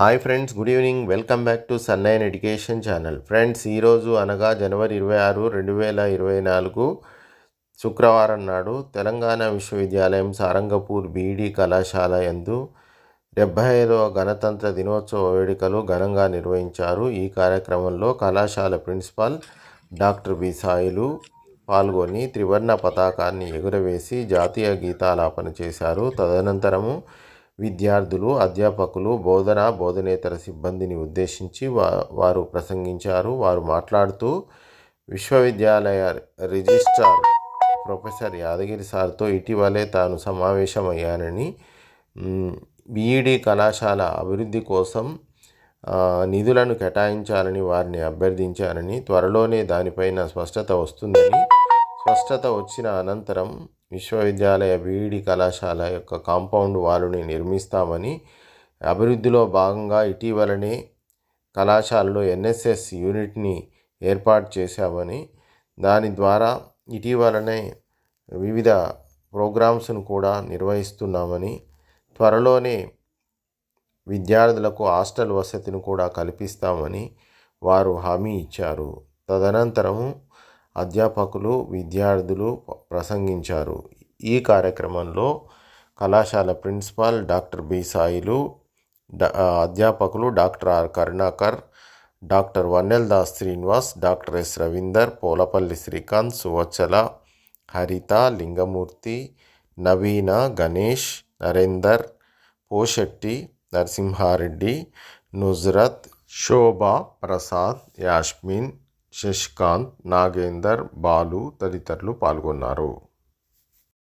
Hi friends good evening. Welcome back to సన్నైన్ education channel. Friends ఈరోజు అనగా జనవరి ఇరవై ఆరు రెండు వేల ఇరవై నాలుగు శుక్రవారం నాడు తెలంగాణ విశ్వవిద్యాలయం సారంగపూర్ బీఈడి కళాశాల యందు డెబ్బై ఐదవ గణతంత్ర దినోత్సవ వేడుకలు ఘనంగా నిర్వహించారు. ఈ కార్యక్రమంలో కళాశాల ప్రిన్సిపాల్ డాక్టర్ బి సాయిలు పాల్గొని త్రివర్ణ పతాకాన్ని ఎగురవేసి జాతీయ గీతాలాపన చేశారు. తదనంతరము విద్యార్థులు అధ్యాపకులు బోధన బోధనేతర సిబ్బందిని ఉద్దేశించి వా వారు ప్రసంగించారు వారు మాట్లాడుతూ విశ్వవిద్యాలయ రిజిస్ట్రార్ ప్రొఫెసర్ యాదగిరి సార్తో ఇటీవలే తాను సమావేశమయ్యానని బీఈడి కళాశాల అభివృద్ధి కోసం నిధులను కేటాయించాలని వారిని అభ్యర్థించారని త్వరలోనే దానిపైన స్పష్టత వస్తుందని స్పష్టత వచ్చిన అనంతరం విశ్వవిద్యాలయ బీఈడి కళాశాల యొక్క కాంపౌండ్ వాలుని నిర్మిస్తామని అభివృద్ధిలో భాగంగా ఇటీవలనే కళాశాలలో ఎన్ఎస్ఎస్ యూనిట్ని ఏర్పాటు చేశామని దాని ద్వారా ఇటీవలనే వివిధ ప్రోగ్రామ్స్ను కూడా నిర్వహిస్తున్నామని త్వరలోనే విద్యార్థులకు హాస్టల్ వసతిని కూడా కల్పిస్తామని వారు హామీ ఇచ్చారు. తదనంతరము అధ్యాపకులు విద్యార్థులు ప్రసంగించారు. ఈ కార్యక్రమంలో కళాశాల ప్రిన్సిపాల్ డాక్టర్ బి సాయిలు అధ్యాపకులు doctor R Karunakar doctor Vannel Das Srinivas doctor S Ravinder Polapalli Srikanth Suvachala Haritha Lingamurthy Naveena Ganesh Narender Poshetti Narasimha Reddy Nusrat Shobha Prasad Yasmin Shashikant Nagender Balu తదితరులు పాల్గొన్నారు.